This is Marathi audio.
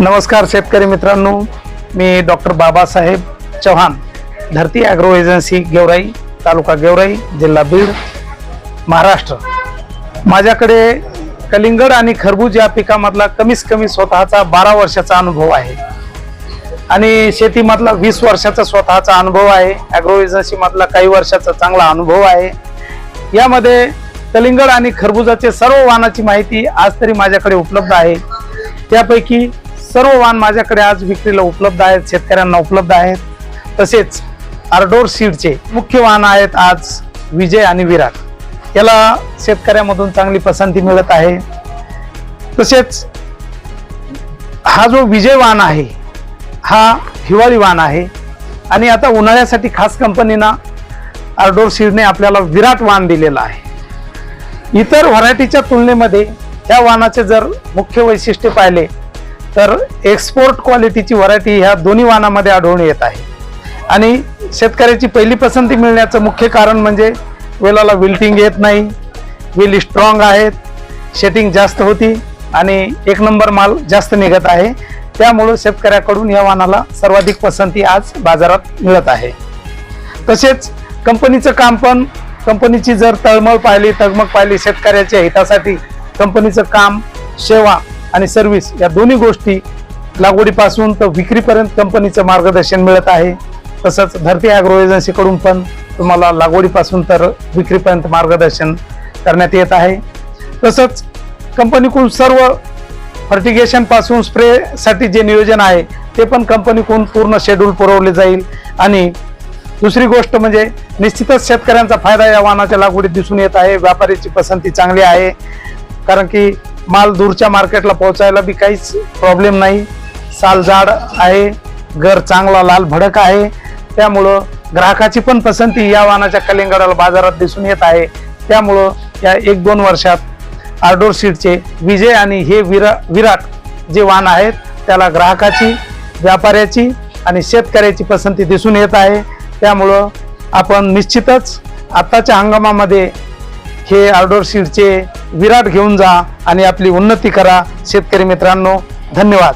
नमस्कार शेतकरी मित्रांनो मी doctor Babasaheb Chavan Dharti agro agency Georai taluka Georai जिल्हा बीड महाराष्ट्र. माझ्याकडे कलिंगड आणि खरबूज या पिकामधला कमीत कमी स्वतःचा बारा वर्षाचा अनुभव आहे. आणि शेतीमधला वीस वर्षाचा स्वतःचा अनुभव आहे. ॲग्रो एजन्सीमधला काही वर्षाचा चांगला अनुभव आहे. यामध्ये कलिंगड आणि खरबुजाचे सर्व वाहनाची माहिती आज तरी माझ्याकडे उपलब्ध आहे. त्यापैकी सर्व वाहन माझ्याकडे आज विक्रीला उपलब्ध आहेत शेतकऱ्यांना उपलब्ध आहेत. तसेच आरडोर सीडचे मुख्य वाहन आहेत आज विजय आणि विराट. याला शेतकऱ्यामधून चांगली पसंती मिळत आहे. तसेच हा जो विजय वाहन आहे हा हिवाळी वाहन आहे. आणि आता उन्हाळ्यासाठी खास कंपनीनं आरडोर सीडने आपल्याला विराट वाहन दिलेलं आहे. इतर व्हरायटीच्या तुलनेमध्ये या वाहनाचे जर मुख्य वैशिष्ट्य पाहिले तर एक्सपोर्ट क्वालिटीची व्हरायटी ह्या दोन्ही वाहनामध्ये आढळून येत आहे. आणि शेतकऱ्याची पहिली पसंती मिळण्याचं मुख्य कारण म्हणजे वेलाला विल्टिंग येत नाही वेल स्ट्रॉंग आहेत शेटिंग जास्त होती आणि एक नंबर माल जास्त निघत आहे. त्यामुळं शेतकऱ्याकडून या वाहनाला सर्वाधिक पसंती आज बाजारात मिळत आहे. तसेच कंपनीचं काम पण कंपनीची जर तळमळ पाहिली तगमग पाहिली शेतकऱ्याच्या हितासाठी कंपनीचं काम सेवा आणि सर्व्हिस या दोन्ही गोष्टी लागवडीपासून तर विक्रीपर्यंत कंपनीचं मार्गदर्शन मिळत आहे. तसंच धरती ॲग्रो एजन्सीकडून पण तुम्हाला लागवडीपासून तर विक्रीपर्यंत मार्गदर्शन करण्यात येत आहे. तसंच कंपनीकडून सर्व फर्टिगेशनपासून स्प्रेसाठी जे नियोजन आहे ते पण कंपनीकडून पूर्ण शेड्यूल पुरवले जाईल. आणि दुसरी गोष्ट म्हणजे निश्चितच शेतकऱ्यांचा फायदा या वाहनाच्या लागवडीत दिसून येत आहे. व्यापारीची पसंती चांगली आहे. कारण की माल दूरच्या मार्केटला पोहोचायला बी काहीच प्रॉब्लेम नाही. साल जाड आहे घर चांगला लाल भडक आहे. त्यामुळं ग्राहकाची पण पसंती या वाहनाच्या कलिंगडाला बाजारात दिसून येत आहे. त्यामुळं या एक दोन वर्षात आर्डोर सीटचे विजय आणि हे विरा विराट जे वाहन आहेत त्याला ग्राहकाची व्यापाऱ्याची आणि शेतकऱ्याची पसंती दिसून येत आहे. त्यामुळं आपण निश्चितच आत्ताच्या हंगामामध्ये हे आर्डोर सीडचे विराट घेऊन जा आणि आपली उन्नती करा. शेतकरी मित्रांनो धन्यवाद.